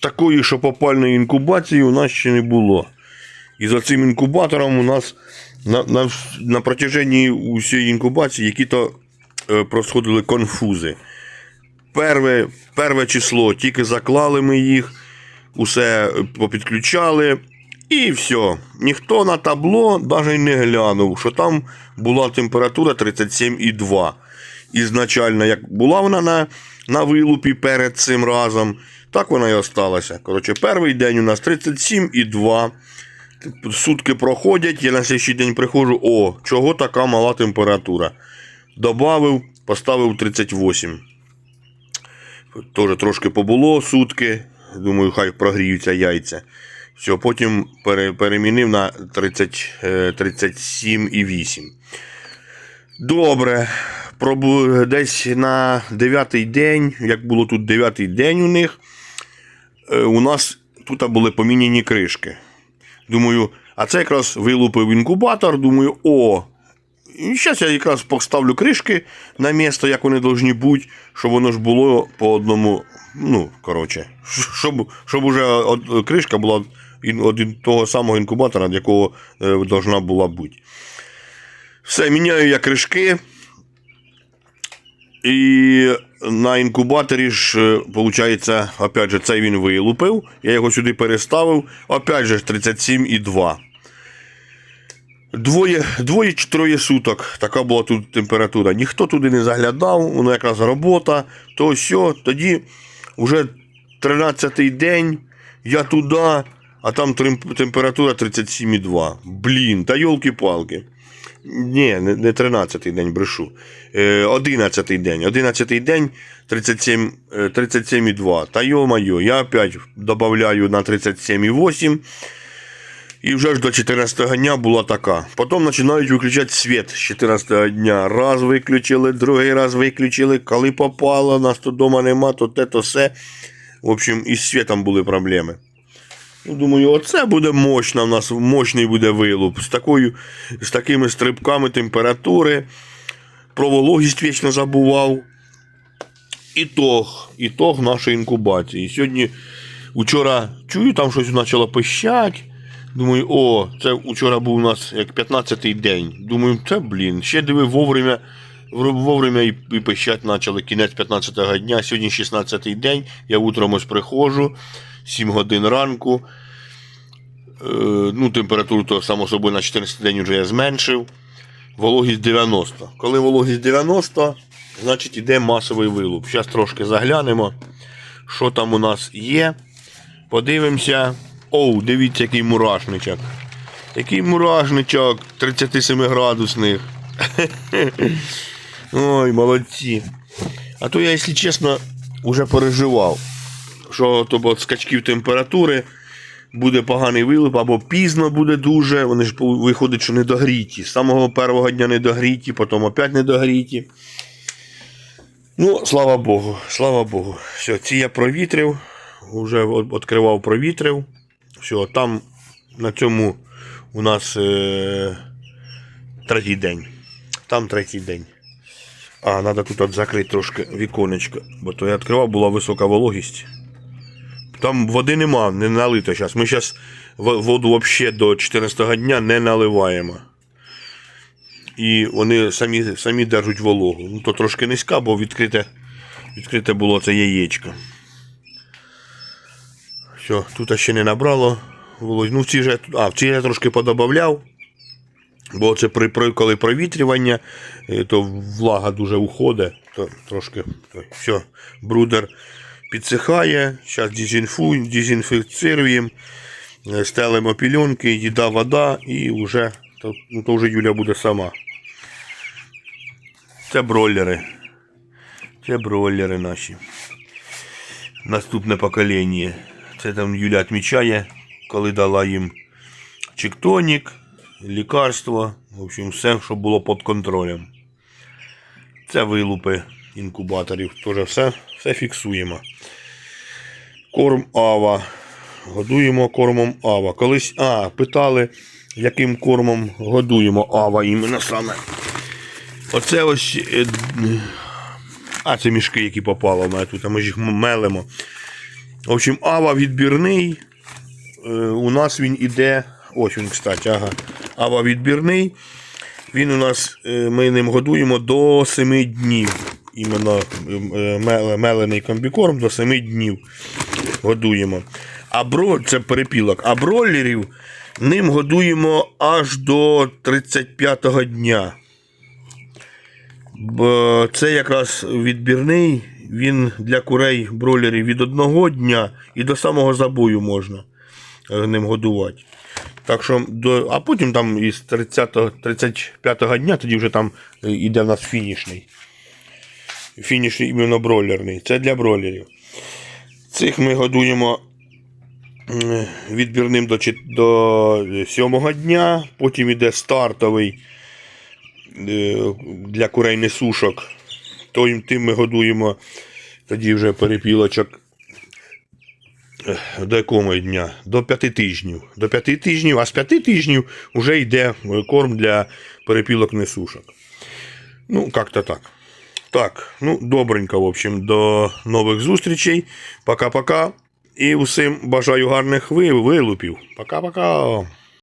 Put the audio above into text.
такої шопопальної інкубації у нас ще не було. І за цим інкубатором у нас на, на, на протяженні усієї інкубації які-то е, происходили конфузи. Перве, перве число, тільки заклали ми їх, усе попідключали, і все. Ніхто на табло навіть не глянув, що там була температура 37,2. Ізначально, як була вона на, на вилупі перед цим разом, так вона і осталася. Коротше, перший день у нас 37,2. Сутки проходять, я на слідчий день приходжу, о, чого така мала температура. Добавив, поставив 38. Теж трошки побуло сутки. Думаю, хай прогріються яйця. Все, потім пере, перемінив на 30, е, 37,8. Добре. Пробу... Десь на 9 день, як було тут 9 день у них, е, у нас тут були поміняні кришки. Думаю, а це якраз вилупив інкубатор. Думаю, о, і зараз я якраз поставлю кришки на місце, як вони повинні бути, щоб воно ж було по одному. Ну, коротше, щоб, щоб уже од- кришка була від того самого інкубатора, від якого е, должна була бути. Все, міняю я кришки. І на інкубаторі ж, виходить, опять же, цей він вилупив. Я його сюди переставив. Опять же 37,2. Двоє, двоє чи троє суток. Така була тут температура. Ніхто туди не заглядав, воно якраз робота, то все. Тоді вже 13-й день, я туди, а там температура 37,2. Блін, та йолки-палки. Ні, не, не 13-й день, брешу. Е, 11-й день. 11-й день 37, е, 37,2. Та йо-майо, я опять додаю на 37,8. І вже ж до 14 дня була така. Потім починають виключати світ з 14 дня. Раз виключили, другий раз виключили. Коли попало, нас тут вдома нема, то те, то все. В общем, і світом були проблеми. Ну, Думаю, оце буде мощно, в нас мощний буде вилуп. З, такою, з такими стрибками температури. Про вологість вічно забував. Ітог, ітог нашої інкубації. Сьогодні, вчора чую, там щось почало пищать. Думаю, о, це вчора був у нас як 15-й день. Думаю, це блін, ще диви вовремя, вовремя і пищать почали кінець 15-го дня. Сьогодні 16-й день. Я утром ось приходжу, 7 годин ранку. Е, ну, температуру то, само собою, на 14 день вже я зменшив. Вологість 90. Коли вологість 90, значить іде масовий вилуп. Зараз трошки заглянемо, що там у нас є. Подивимося. Оу, дивіться, який мурашничок. Який мурашничок 37 градусних. Ой, молодці. А то я, якщо чесно, вже переживав, що то от скачків температури буде поганий вилип, або пізно буде дуже. Вони ж виходить, що недогріті. З самого першого дня недогріті, потім опять недогріті. Ну, слава Богу, слава Богу. Все, ці я провітрив, вже відкривав, провітрив. Все, там на цьому у нас е, третій день. Там третій день. А, треба тут закрити трошки віконечко, бо то я відкривав, була висока вологість. Там води нема, не налито зараз. Ми зараз воду взагалі до 14 дня не наливаємо. І вони самі, самі держать вологу. Ну, то трошки низька, бо відкрите, відкрите було це яєчко. Все, тут ще не набрало вологі. Ну, в цій же, а, в цій я трошки подобавляв. Бо це при, при коли провітрювання, е, то влага дуже уходить, то трошки то, все, брудер підсихає. Зараз дезінфу, дезінфіцируємо, е, стелимо пільонки, їда, вода і вже, ну, то вже Юля буде сама. Це бройлери. Це бройлери наші. Наступне покоління. Це там Юля відмічає, коли дала їм чектонік, лікарство, в общем, все, що було під контролем. Це вилупи інкубаторів, теж все, все фіксуємо. Корм Ава. Годуємо кормом Ава. Колись, а, питали, яким кормом годуємо Ава іменно саме. Оце ось. е, А, це мішки, які попали в мене тут, а ми ж їх мелимо. В общем, ава відбірний. Е, у нас він іде. Ось він, кстати, ага. Ава відбірний. Він у нас, е, ми ним годуємо до 7 днів. Іменно е, мелений комбікорм до 7 днів годуємо. А бро, це перепілок. А бройлерів ним годуємо аж до 35-го дня. Це якраз відбірний, він для курей бройлерів від одного дня і до самого забою можна е, ним годувати. Так що до, а потім там із 30-го, 35-го дня тоді вже там е, іде в нас фінішний. Фінішний іменно бройлерний. Це для бройлерів. Цих ми годуємо відбірним до, до 7 дня, потім іде стартовий е, для курей несушок. То їм тим ми годуємо тоді вже перепілочок е, до якого дня? До 5 тижнів. До 5 тижнів, а з 5 тижнів вже йде е, корм для перепілок несушок. Ну, як-то так. Так, ну, добренько, в общем, до нових зустрічей. Пока-пока. І усім бажаю гарних вилупів. Пока-пока.